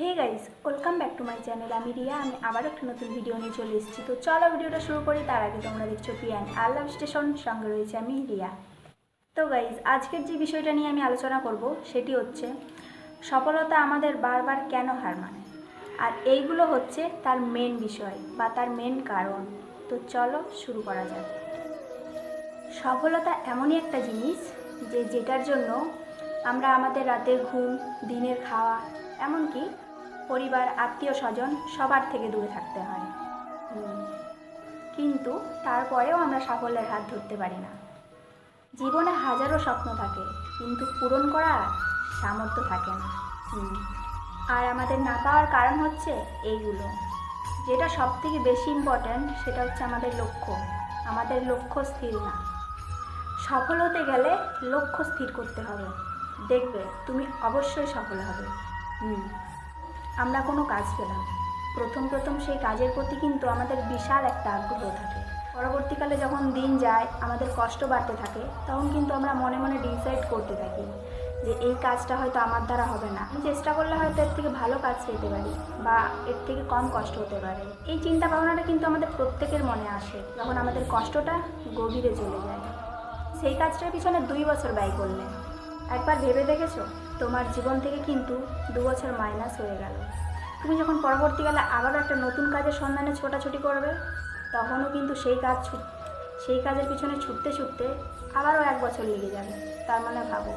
Hey guys welcome back to my channel আমি রিয়া, আমি আবার একটা নতুন ভিডিও নিয়ে চলে এসেছি। তো চলো ভিডিওটা শুরু করি, তার আগে তোমরা দেখছ পিয়ান আর লাভ স্টেশন সঙ্গে রয়েছে আমি রিয়া। তো গাইজ আজকের যে বিষয়টা নিয়ে আমি আলোচনা করব, সেটি হচ্ছে সফলতা আমাদের বারবার কেন হার মানে? আর এইগুলো হচ্ছে তার মেন বিষয় বা তার মেন কারণ। তো চলো শুরু করা যাক। সফলতা এমনই একটা জিনিস যে যেটার জন্য আমরা আমাদের রাতের ঘুম, দিনের খাওয়া, এমনকি পরিবার, আত্মীয় স্বজন সবার থেকে দূরে থাকতে হয়। কিন্তু তারপরেও আমরা সাফল্যের হাত ধরতে পারি না। জীবনে হাজারো স্বপ্ন থাকে, কিন্তু পূরণ করার সামর্থ্য থাকে না। আর আমাদের না পাওয়ার কারণ হচ্ছে এইগুলো। যেটা সব থেকে বেশি ইম্পর্ট্যান্ট সেটা হচ্ছে আমাদের লক্ষ্য। আমাদের লক্ষ্য স্থির না। সফল হতে গেলে লক্ষ্য স্থির করতে হবে। দেখবে, তুমি অবশ্যই সফল হবে। হুম। আমরা কোনো কাজ পেলাম প্রথম প্রথম সেই কাজের প্রতি কিন্তু আমাদের বিশাল একটা আগ্রহ থাকে। পরবর্তীকালে যখন দিন যায়, আমাদের কষ্ট বাড়তে থাকে, তখন কিন্তু আমরা মনে মনে ডিসাইড করতে থাকি যে এই কাজটা হয়তো আমার দ্বারা হবে না। আমি চেষ্টা করলে হয়তো এর থেকে ভালো কাজ পেতে পারি বা এর থেকে কম কষ্ট হতে পারে। এই চিন্তা ভাবনাটা কিন্তু আমাদের প্রত্যেকের মনে আসে যখন আমাদের কষ্টটা গভীরে চলে যায়। সেই কাজটার পিছনে দুই বছর ব্যয় করলে একবার ভেবে দেখেছ? তোমার জীবন থেকে কিন্তু দু বছর মাইনাস হয়ে গেল। তুমি যখন পরবর্তীকালে আবারও একটা নতুন কাজের সন্ধানে ছোটাছুটি করবে, তখনও কিন্তু সেই কাজ সেই কাজের পিছনে ছুটতে ছুটতে আবারও এক বছর লেগে যাবে। তার মানে ভাবো,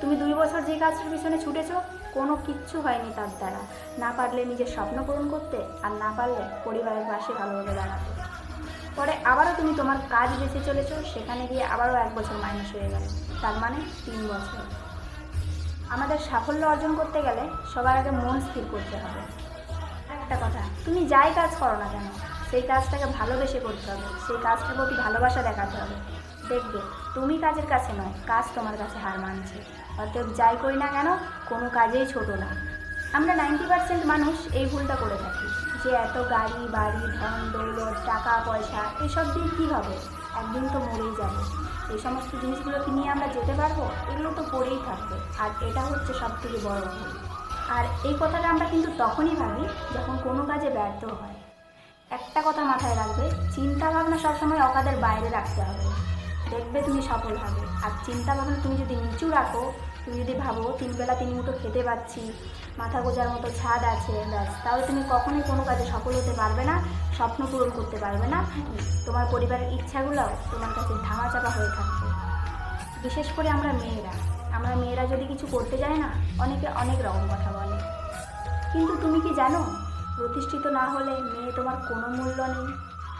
তুমি দুই বছর যে কাজটার পিছনে ছুটেছো, কোনো কিচ্ছু হয়নি তার দ্বারা। না পারলে নিজের স্বপ্ন পূরণ করতে, আর না পারলে পরিবারের পাশে ভালোভাবে দাঁড়াতে। আবারও তুমি তোমার কাজ বেছে চলেছো, সেখানে গিয়ে আবারও এক বছর মাইনাস হয়ে গেল। তার মানে তিন বছর। আমাদের সাফল্য অর্জন করতে গেলে সবার আগে মন স্থির করতে হবে। একটা কথা, তুমি যাই কাজ করো না কেন, সেই কাজটাকে ভালোবেসে করতে হবে। সেই কাজটার প্রতি ভালোবাসা দেখাতে হবে। দেখবে, তুমি কাজের কাছে নয়, কাজ তোমার কাছে হার মানছে। অতএব যাই করি না কেন, কোনো কাজেই ছোট না। আমরা নাইনটি পার্সেন্ট মানুষ এই ভুলটা করে থাকি। যে এত গাড়ি, বাড়ি, ধন, দৌলত, টাকা, পয়সা, এসব দিয়ে কী হবে? একদিন তো মরেই যাবে। এই সমস্ত জিনিসগুলোকে নিয়ে আমরা যেতে পারব? এগুলো তো পড়েই থাকবে। আর এটা হচ্ছে সব থেকে বড় ভুল। আর এই কথাটা আমরা কিন্তু তখনই ভাবি যখন কোনো কাজে ব্যর্থ হয়। একটা কথা মাথায় রাখবে চিন্তা ভাবনা সবসময় অকাদের বাইরে রাখতে হবে। দেখবে তুমি সফল হবে। আর চিন্তা ভাবনা তুমি যদি নিচু রাখো তুমি যদি ভাবো তিন বেলা তিন মুঠো খেতে পাচ্ছি, মাথা গোজার মতো ছাদ আছে, ব্যাস, তাহলে তুমি কখনোই কোনো কাজে সফল হতে পারবে না, স্বপ্ন পূরণ করতে পারবে না। তোমার পরিবারের ইচ্ছাগুলো তোমার কাছে ধামাচাপা হয়ে থাকবে। বিশেষ করে আমরা মেয়েরা আমরা মেয়েরা যদি কিছু করতে যাই না, অনেকে অনেক রকম কথা বলে। কিন্তু তুমি কি জানো, প্রতিষ্ঠিত না হলে মেয়ে তোমার কোনো মূল্য নেই।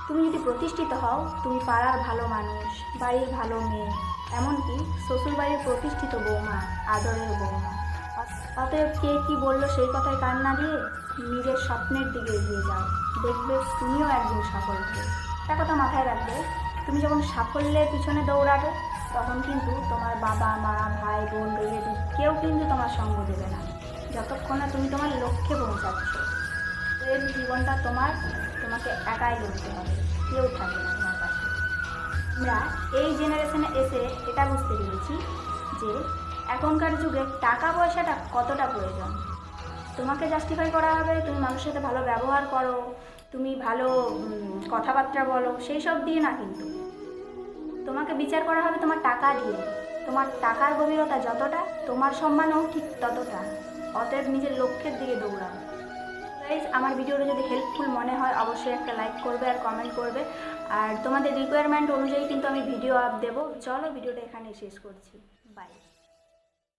তুমি যদি প্রতিষ্ঠিত হও, তুমি পাড়ার ভালো মানুষ, বাড়ির ভালো মেয়ে। এমনকি শ্বশুরবাড়ির প্রতিষ্ঠিত বৌমা, আদরের বৌমা। অতএব কে কি বলল সেই কথায় কান না দিয়ে নিজের স্বপ্নের দিকে এগিয়ে যাও। দেখবে তুমিও একদিন সফল হবে। কথা মাথায় রাখবে, তুমি যখন সাফল্যের পিছনে দৌড়াবে, তখন কিন্তু তোমার বাবা, মা, ভাই, বোন রিলেটিভ কেউ কিন্তু তোমার সঙ্গ দেবে না। যতক্ষণ না তুমি তোমার লক্ষ্যে পৌঁছাচ্ছ, এর জীবনটা তোমার, তোমাকে একাই লড়তে হবে। কেউ থাকবে না। আমরা এই জেনারেশনে এসে এটা বুঝতে পেরেছি যে এখনকার যুগে টাকা পয়সাটা কতটা প্রয়োজন। তোমাকে জাস্টিফাই করা হবে, তুমি মানুষের সাথে ভালো ব্যবহার করো, তুমি ভালো কথাবার্তা বলো সেই সব দিয়ে না কিন্তু। তোমাকে বিচার করা হবে তোমার টাকা দিয়ে। তোমার টাকার গভীরতা যতটা, তোমার সম্মানও ঠিক ততটা। অতএব নিজের লক্ষ্যের দিকে দৌড়াও। আমার ভিডিওটা যদি হেল্পফুল মনে হয়, অবশ্যই একটা লাইক করবে আর কমেন্ট করবে। আর তোমাদের রিকোয়ারমেন্ট অনুযায়ী কিন্তু আমি ভিডিও আপ দেবো। চলো ভিডিওটা এখানে শেষ করছি। বাই